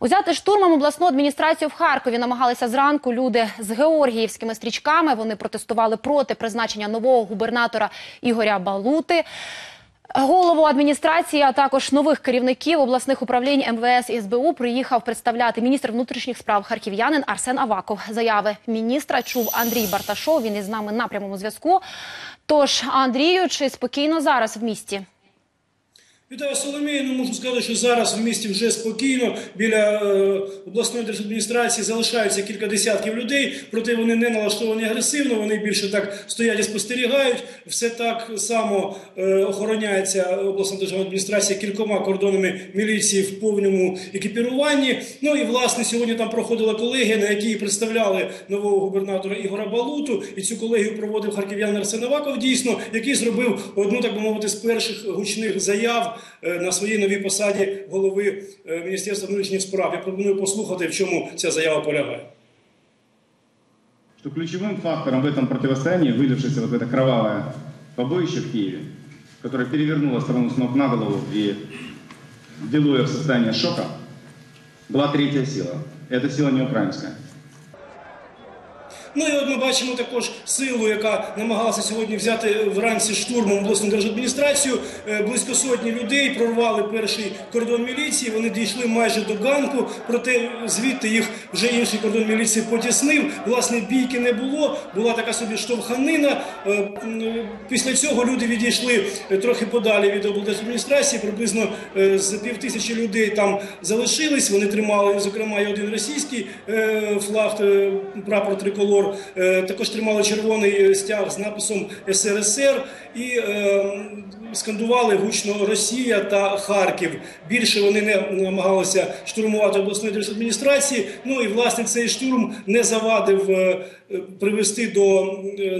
Узяти штурмом обласну адміністрацію в Харкові намагалися зранку люди з георгіївськими стрічками. Вони протестували проти призначення нового губернатора Ігоря Балути. Голову адміністрації, а також нових керівників обласних управлінь МВС і СБУ приїхав представляти міністр внутрішніх справ харків'янин Арсен Аваков. Заяви міністра чув Андрій Барташов. Він із нами на прямому зв'язку. Тож, Андрію, чи спокійно зараз в місті? Вітаю Соломію. Ну можу сказати, що зараз в місті вже спокійно біля е, обласної держадміністрації залишаються кілька десятків людей, проте вони не налаштовані агресивно. Вони більше так стоять і спостерігають. Все так само е, охороняється обласна державна адміністрація кількома кордонами міліції в повному екіпіруванні. Ну і власне сьогодні там проходила колегія, на якій представляли нового губернатора Ігора Балуту. І цю колегію проводив харків'ян Арсен Аваков, дійсно, який зробив одну, так би мовити, з перших гучних заяв на своїй новій посаді голови е, Міністерства внутрішніх справ. Я пропоную послухати, в чому ця заява полягає. что ключевым фактором в этом противостоянии, вылившееся вот в это кровавое побоище в Киеве, которое перевернуло страну с ног на голову и ввело ее в состояние шока, была третья сила. И эта сила не украинская. Ну і от ми бачимо також силу, яка намагалася сьогодні взяти вранці штурмом обласну держадміністрацію. Е, Близько сотні людей прорвали перший кордон міліції. Вони дійшли майже до ганку, проте звідти їх вже інший кордон міліції потіснив. Власне, бійки не було. Була така собі штовханина. Е, Після цього люди відійшли е, трохи подалі від облдержадміністрації. Приблизно е, з півтисячі людей там залишились. Вони тримали, зокрема, і один російський е, флаг, е, прапор триколор. Е, Також тримали червоний стяг з написом СРСР і е, скандували гучно Росія та Харків. Більше вони не намагалися штурмувати обласної держадміністрації. Ну і власне цей штурм не завадив е, привести до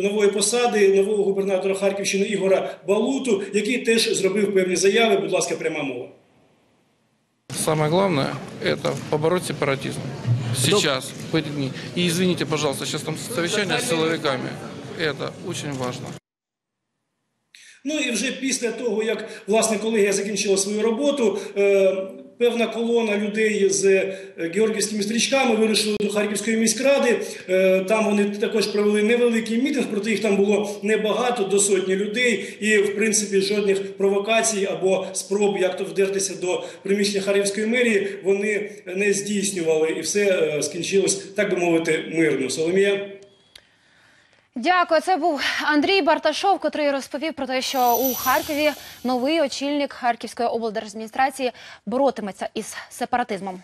нової посади нового губернатора Харківщини Ігора Балуту, який теж зробив певні заяви. Будь ласка, пряма мова. Самое главное – это побороть сепаратизм. Сейчас, в эти дни. И извините, пожалуйста, сейчас там совещание с силовиками. Это очень важно. Ну і вже після того, як власне колегія закінчила свою роботу, е, певна колона людей з е, георгіївськими стрічками вирушили до Харківської міськради. Е, там вони також провели невеликий мітинг, проте їх там було небагато, до сотні людей, і в принципі жодних провокацій або спроб як то вдертися до приміщення Харківської мерії вони не здійснювали, і все е, скінчилось, так би мовити, мирно. Соломія. Дякую. Це був Андрій Барташов, котрий розповів про те, що у Харкові новий очільник Харківської облдержадміністрації боротиметься із сепаратизмом.